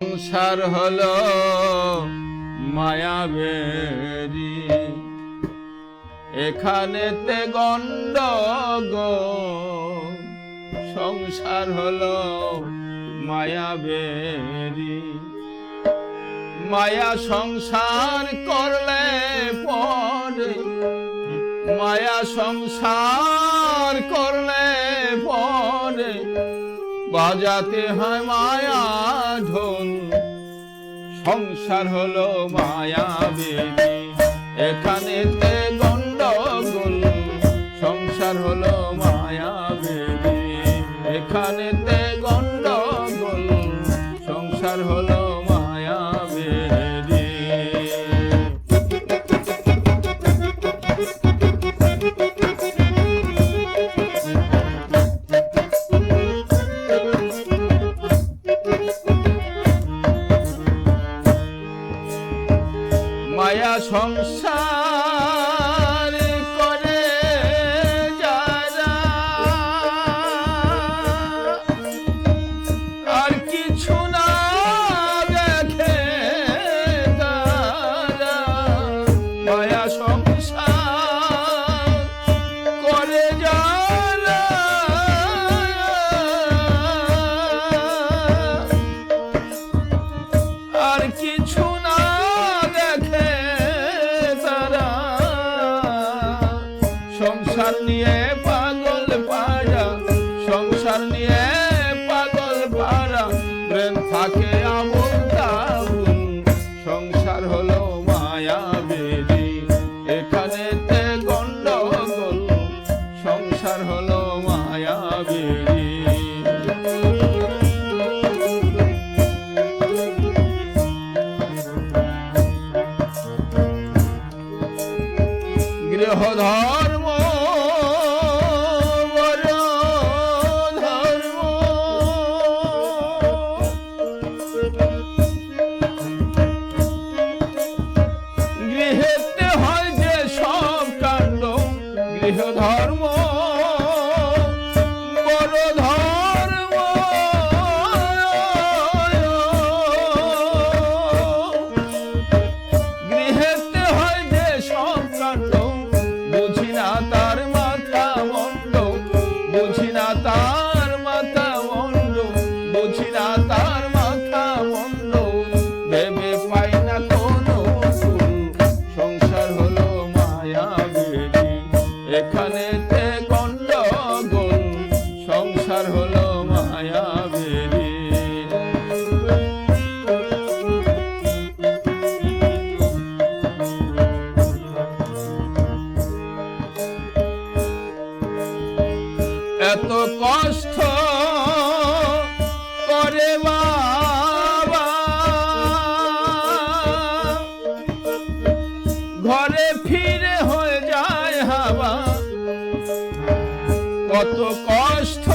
সংসার হলো মায়াবেরি। এখানেতে গন্ডগো সংসার হলো মায়াবেরি। মায়া সংসার করলে পরে, মায়া সংসার করলে বাজাতে হয় মায়া ঢোল। সংসার হলো মায়া বেদি। এখানেতে সংসার নিয়ে পাগল পাড়া প্রেম থাকে সংসার হলো মায়া বেদি এখানেতে গন্ডগোল। সংসার হলো মায়া বেদি গৃহ এত কষ্ট করে বাবা। ঘরে ফিরে হয়ে যায় হাওয়া। কত কষ্ট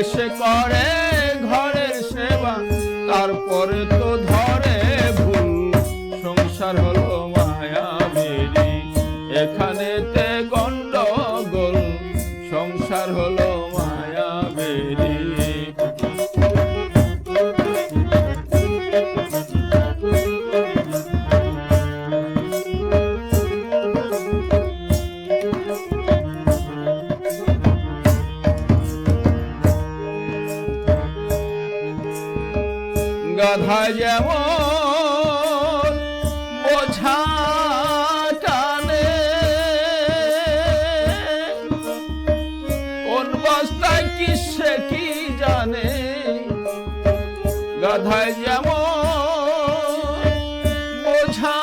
এসে করে ঘরের সেবা তারপরে তো ধরে ভুল। সংসার হলো মায়া মেরি এখানেতে গাধা যেমন বোঝা টানে। কোন বস্তায় কিসে কি জানে? গাধায় যেমন বোঝা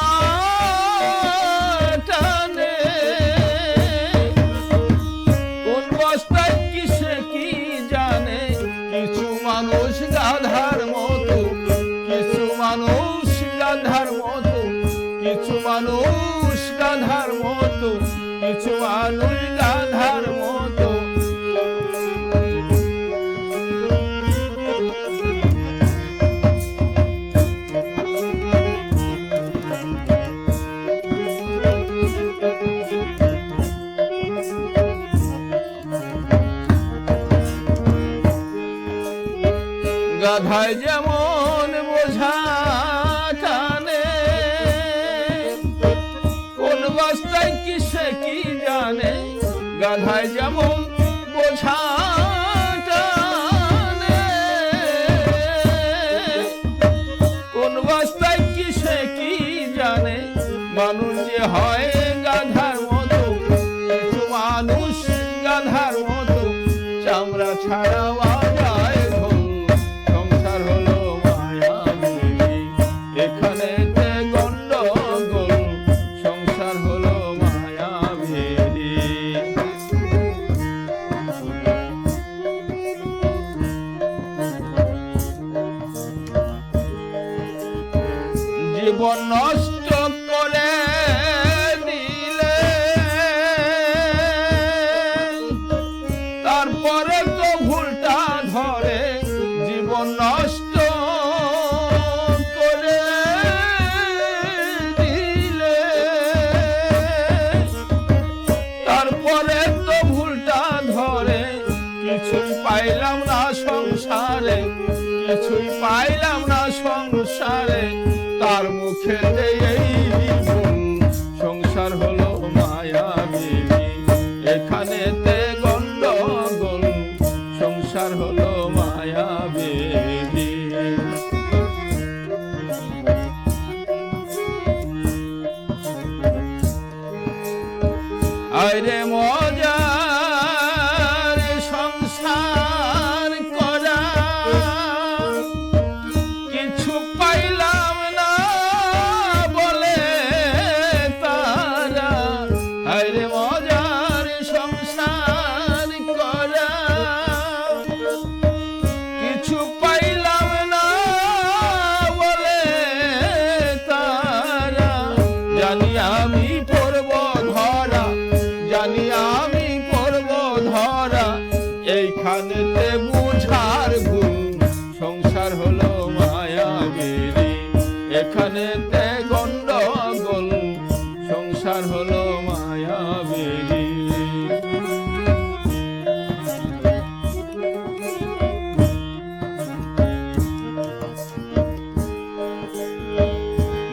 টানে। কোন বস্তায় কিসে মানুষ গাধার মতো কিছু মানুষ গাধার মতো। গাধায় যেমন বোঝা নেই গাধায় যেমন বোঝা কোন বাস্তায় কিসে কি জানে মানুষ যে হয় পার হলো মায়াবিনী। এখানে গন্ডগোল সংসার হলো মায়াবিনী।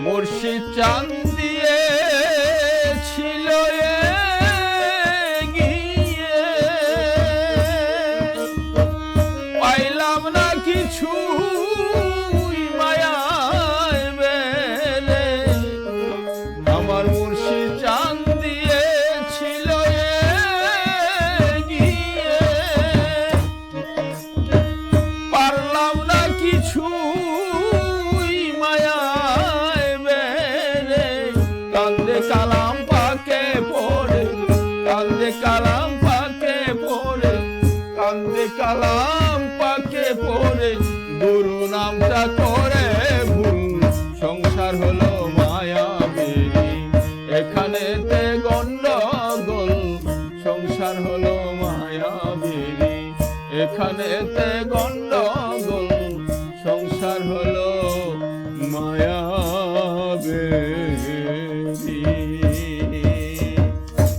মুর্শিদ কান্দে কালাম পাকে পড়ে, কান্দে কালাম পাকে পড়ে, কান্দে কালাম পাকে পড়ে। গুরু নামটা করে ভুল, সংসার হলো মায়া বেরি এখানে তে গন্ডগোল, সংসার হলো মায়া বেরি এখানে তে গন্ড